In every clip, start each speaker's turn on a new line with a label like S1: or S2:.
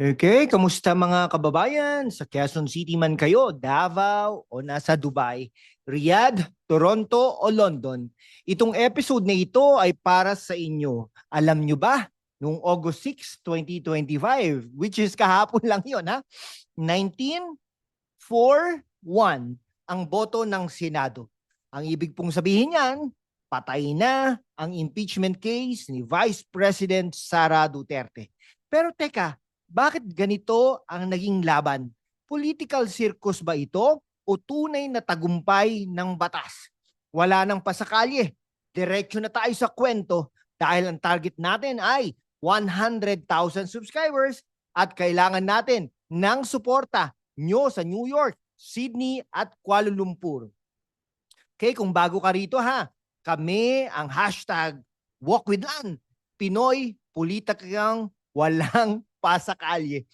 S1: Okay, kamusta mga kababayan? Sa Quezon City man kayo, Davao o nasa Dubai, Riyadh, Toronto o London. Itong episode na ito ay para sa inyo. Alam nyo ba, noong August 6, 2025, which is kahapon lang yon ha, 19-4-1 ang boto ng Senado. Ang ibig pong sabihin niyan, patay na ang impeachment case ni Vice President Sara Duterte. Pero teka, bakit ganito ang naging laban? Political circus ba ito o tunay na tagumpay ng batas? Wala nang pasakalye. Diretso na tayo sa kwento dahil ang target natin ay 100,000 subscribers at kailangan natin ng suporta nyo sa New York, Sydney at Kuala Lumpur. Okay, kung bago ka rito ha, kami ang hashtag WalkWithLan, Pinoy politikang walang pasakalye.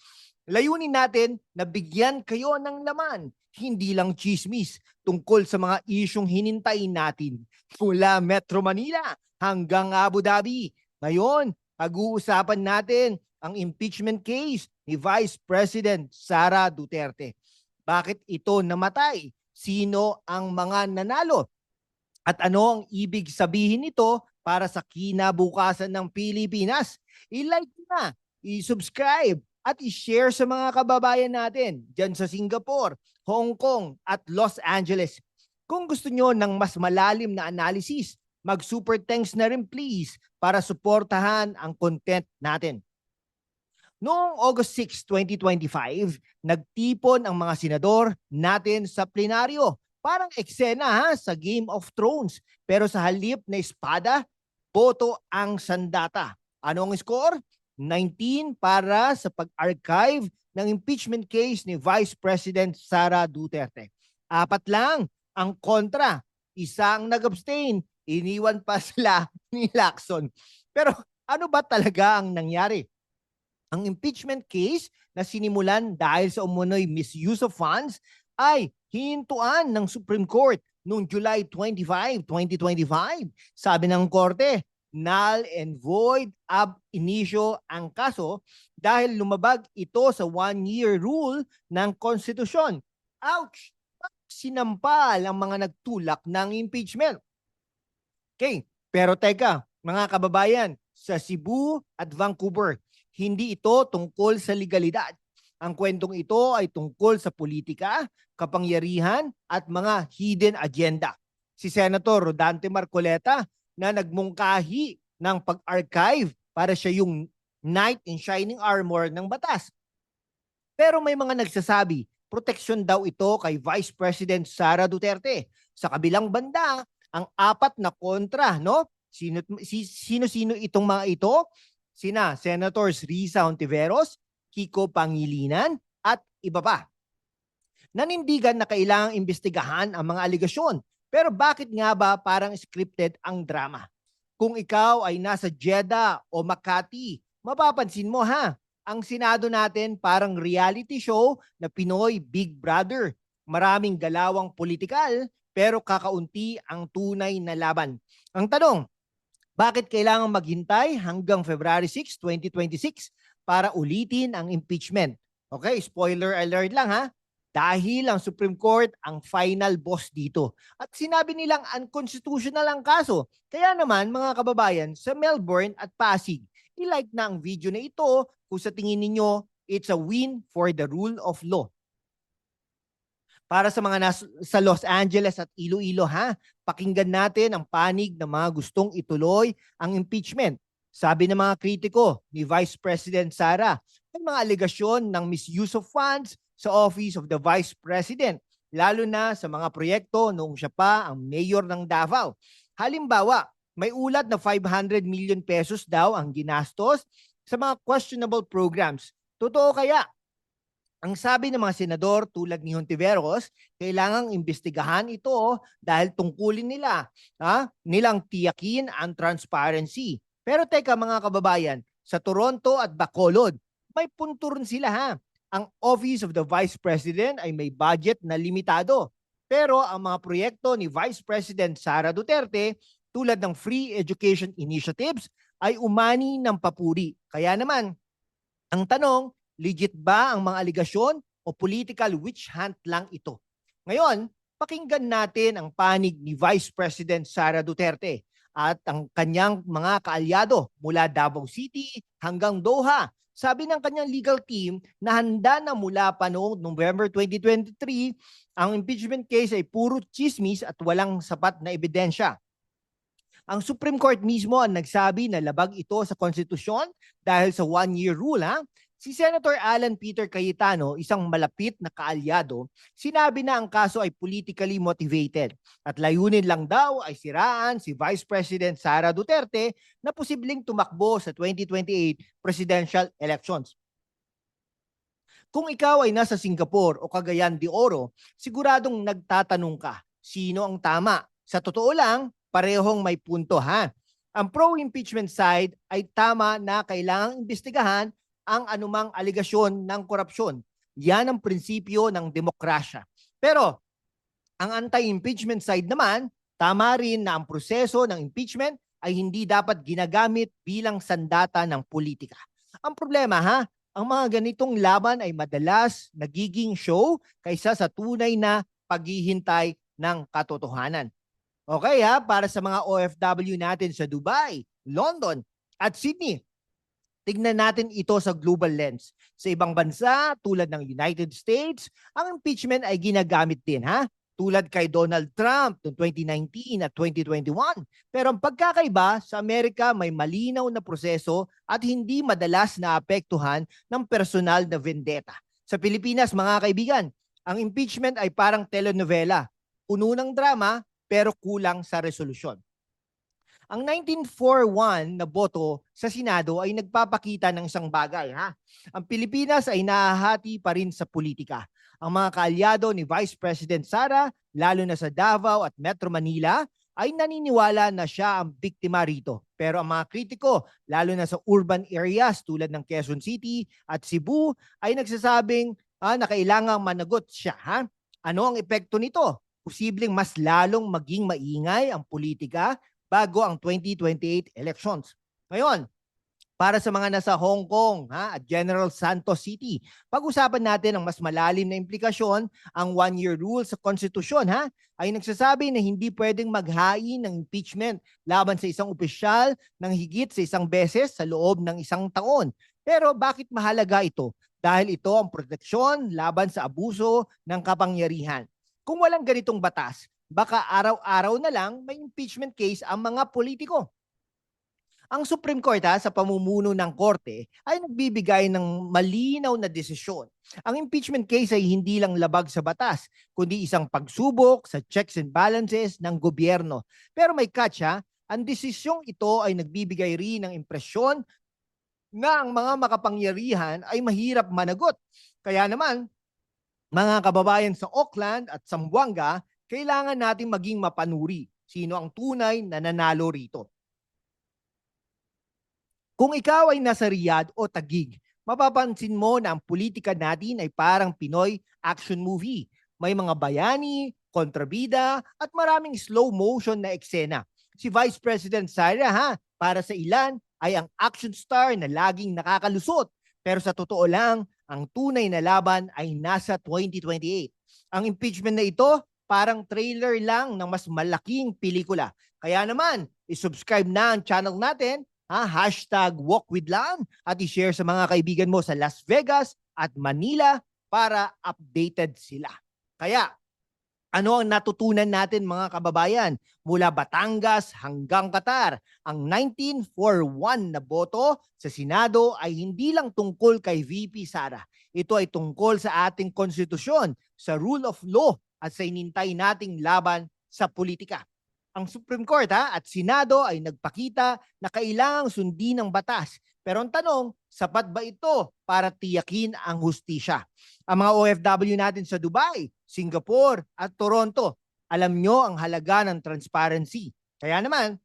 S1: Layunin natin na bigyan kayo ng laman, hindi lang chismis tungkol sa mga isyong hinintay natin mula Metro Manila hanggang Abu Dhabi. Ngayon, pag-uusapan natin ang impeachment case ni Vice President Sara Duterte. Bakit ito namatay? Sino ang mga nanalo? At ano ang ibig sabihin nito para sa kinabukasan ng Pilipinas? I-like na i-subscribe at i-share sa mga kababayan natin dyan sa Singapore, Hong Kong at Los Angeles. Kung gusto nyo ng mas malalim na analysis, mag-super thanks na rin please para suportahan ang content natin. Noong August 6, 2025, nagtipon ang mga senador natin sa plenaryo. Parang eksena ha, sa Game of Thrones. Pero sa halip na espada, boto ang sandata. Ano ang score? 19 para sa pag-archive ng impeachment case ni Vice President Sara Duterte. Apat lang ang kontra. Isa ang nag-abstain. Iniwan pa sila ni Lacson. Pero ano ba talaga ang nangyari? Ang impeachment case na sinimulan dahil sa umunoy misuse of funds ay hinintuan ng Supreme Court noong July 25, 2025. Sabi ng korte, null and void ab initio ang kaso dahil lumabag ito sa one-year rule ng konstitusyon. Ouch! Sinampal ang mga nagtulak ng impeachment. Okay, pero teka, mga kababayan, sa Cebu at Vancouver, hindi ito tungkol sa legalidad. Ang kwentong ito ay tungkol sa politika, kapangyarihan at mga hidden agenda. Si Senator Rodante Marcoleta na nagmungkahi ng pag-archive para siya yung knight in shining armor ng batas. Pero may mga nagsasabi, proteksyon daw ito kay Vice President Sara Duterte. Sa kabilang banda, ang apat na kontra, no? Sino si, sino-sino itong mga ito? Sina Senators Risa Ontiveros, Kiko Pangilinan at iba pa. Nanindigan na kailangang imbestigahan ang mga aligasyon pero bakit nga ba parang scripted ang drama? Kung ikaw ay nasa Jeddah o Makati, mapapansin mo ha, ang Senado natin parang reality show na Pinoy Big Brother. Maraming galawang politikal pero kakaunti ang tunay na laban. Ang tanong, bakit kailangan maghintay hanggang February 6, 2026 para ulitin ang impeachment? Okay, spoiler alert lang ha dahil ang Supreme Court ang final boss dito. At sinabi nilang unconstitutional ang kaso. Kaya naman mga kababayan sa Melbourne at Pasig, i-like na ang video na ito kung sa tingin ninyo it's a win for the rule of law. Para sa mga nas- sa Los Angeles at Iloilo ha, pakinggan natin ang panig ng mga gustong ituloy ang impeachment. Sabi ng mga kritiko ni Vice President Sara, may mga alegasyon ng misuse of funds, sa Office of the Vice President, lalo na sa mga proyekto noong siya pa ang mayor ng Davao. Halimbawa, may ulat na 500 million pesos daw ang ginastos sa mga questionable programs. Totoo kaya? Ang sabi ng mga senador tulad ni Hontiveros, kailangang imbestigahan ito dahil tungkulin nila, ha? nilang tiyakin ang transparency. Pero teka mga kababayan, sa Toronto at Bacolod, may punto rin sila ha ang Office of the Vice President ay may budget na limitado. Pero ang mga proyekto ni Vice President Sara Duterte tulad ng free education initiatives ay umani ng papuri. Kaya naman, ang tanong, legit ba ang mga aligasyon o political witch hunt lang ito? Ngayon, pakinggan natin ang panig ni Vice President Sara Duterte at ang kanyang mga kaalyado mula Davao City hanggang Doha. Sabi ng kanyang legal team na handa na mula pa noong November 2023 ang impeachment case ay puro chismis at walang sapat na ebidensya. Ang Supreme Court mismo ang nagsabi na labag ito sa konstitusyon dahil sa one-year rule. Ha? Si Senator Alan Peter Cayetano, isang malapit na kaalyado, sinabi na ang kaso ay politically motivated at layunin lang daw ay siraan si Vice President Sara Duterte na posibleng tumakbo sa 2028 presidential elections. Kung ikaw ay nasa Singapore o Cagayan de Oro, siguradong nagtatanong ka, sino ang tama? Sa totoo lang, parehong may punto ha. Ang pro-impeachment side ay tama na kailangang imbestigahan ang anumang aligasyon ng korupsyon. Yan ang prinsipyo ng demokrasya. Pero ang anti-impeachment side naman, tama rin na ang proseso ng impeachment ay hindi dapat ginagamit bilang sandata ng politika. Ang problema ha, ang mga ganitong laban ay madalas nagiging show kaysa sa tunay na paghihintay ng katotohanan. Okay ha, para sa mga OFW natin sa Dubai, London at Sydney, tignan natin ito sa global lens. Sa ibang bansa tulad ng United States, ang impeachment ay ginagamit din ha, tulad kay Donald Trump noong 2019 at 2021. Pero ang pagkakaiba, sa Amerika may malinaw na proseso at hindi madalas na apektuhan ng personal na vendetta. Sa Pilipinas, mga kaibigan, ang impeachment ay parang telenovela. Puno ng drama pero kulang sa resolusyon. Ang 1941 na boto sa Senado ay nagpapakita ng isang bagay. Ha? Ang Pilipinas ay nahahati pa rin sa politika. Ang mga kaalyado ni Vice President Sara, lalo na sa Davao at Metro Manila, ay naniniwala na siya ang biktima rito. Pero ang mga kritiko, lalo na sa urban areas tulad ng Quezon City at Cebu, ay nagsasabing ah, na kailangang managot siya. Ha? Ano ang epekto nito? Posibleng mas lalong maging maingay ang politika bago ang 2028 elections. Ngayon, para sa mga nasa Hong Kong ha, at General Santos City, pag-usapan natin ang mas malalim na implikasyon ang one-year rule sa konstitusyon ha, ay nagsasabi na hindi pwedeng maghain ng impeachment laban sa isang opisyal ng higit sa isang beses sa loob ng isang taon. Pero bakit mahalaga ito? Dahil ito ang proteksyon laban sa abuso ng kapangyarihan. Kung walang ganitong batas, baka araw-araw na lang may impeachment case ang mga politiko. Ang Supreme Court ha, sa pamumuno ng korte ay nagbibigay ng malinaw na desisyon. Ang impeachment case ay hindi lang labag sa batas, kundi isang pagsubok sa checks and balances ng gobyerno. Pero may catch ha, ang desisyong ito ay nagbibigay rin ng impresyon na ang mga makapangyarihan ay mahirap managot. Kaya naman, mga kababayan sa Auckland at Zamboanga, kailangan nating maging mapanuri sino ang tunay na nanalo rito. Kung ikaw ay nasa Riyadh o Tagig, mapapansin mo na ang politika natin ay parang Pinoy action movie. May mga bayani, kontrabida, at maraming slow motion na eksena. Si Vice President Sara ha, para sa ilan ay ang action star na laging nakakalusot. Pero sa totoo lang, ang tunay na laban ay nasa 2028. Ang impeachment na ito, parang trailer lang ng mas malaking pelikula. Kaya naman, isubscribe na ang channel natin ha, hashtag walk with Lan at i-share sa mga kaibigan mo sa Las Vegas at Manila para updated sila. Kaya, ano ang natutunan natin mga kababayan? Mula Batangas hanggang Qatar, ang 1941 na boto sa Senado ay hindi lang tungkol kay VP Sara. Ito ay tungkol sa ating konstitusyon, sa rule of law at sa inintay nating laban sa politika ang Supreme Court ha, at Senado ay nagpakita na kailangang sundin ang batas. Pero ang tanong, sapat ba ito para tiyakin ang hustisya? Ang mga OFW natin sa Dubai, Singapore at Toronto, alam nyo ang halaga ng transparency. Kaya naman,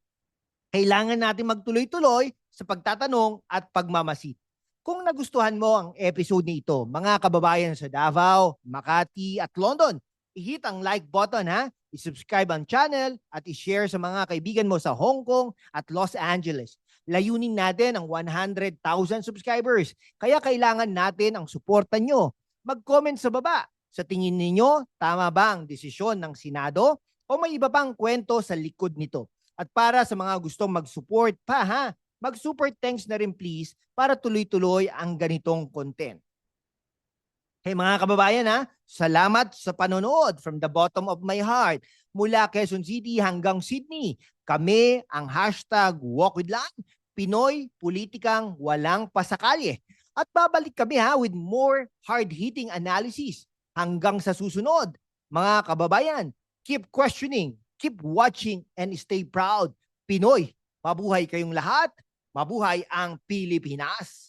S1: kailangan natin magtuloy-tuloy sa pagtatanong at pagmamasid. Kung nagustuhan mo ang episode nito, mga kababayan sa Davao, Makati at London, i-hit ang like button ha i-subscribe ang channel at i-share sa mga kaibigan mo sa Hong Kong at Los Angeles. Layunin natin ang 100,000 subscribers. Kaya kailangan natin ang suporta nyo. Mag-comment sa baba. Sa tingin ninyo, tama ba ang desisyon ng Senado o may iba pang kwento sa likod nito? At para sa mga gustong mag-support pa ha, mag-super thanks na rin please para tuloy-tuloy ang ganitong content. Hey mga kababayan ha, salamat sa panonood from the bottom of my heart. Mula Quezon City hanggang Sydney, kami ang hashtag Walk with Lang, Pinoy Politikang Walang Pasakali. At babalik kami ha with more hard-hitting analysis. Hanggang sa susunod, mga kababayan, keep questioning, keep watching, and stay proud. Pinoy, mabuhay kayong lahat. Mabuhay ang Pilipinas.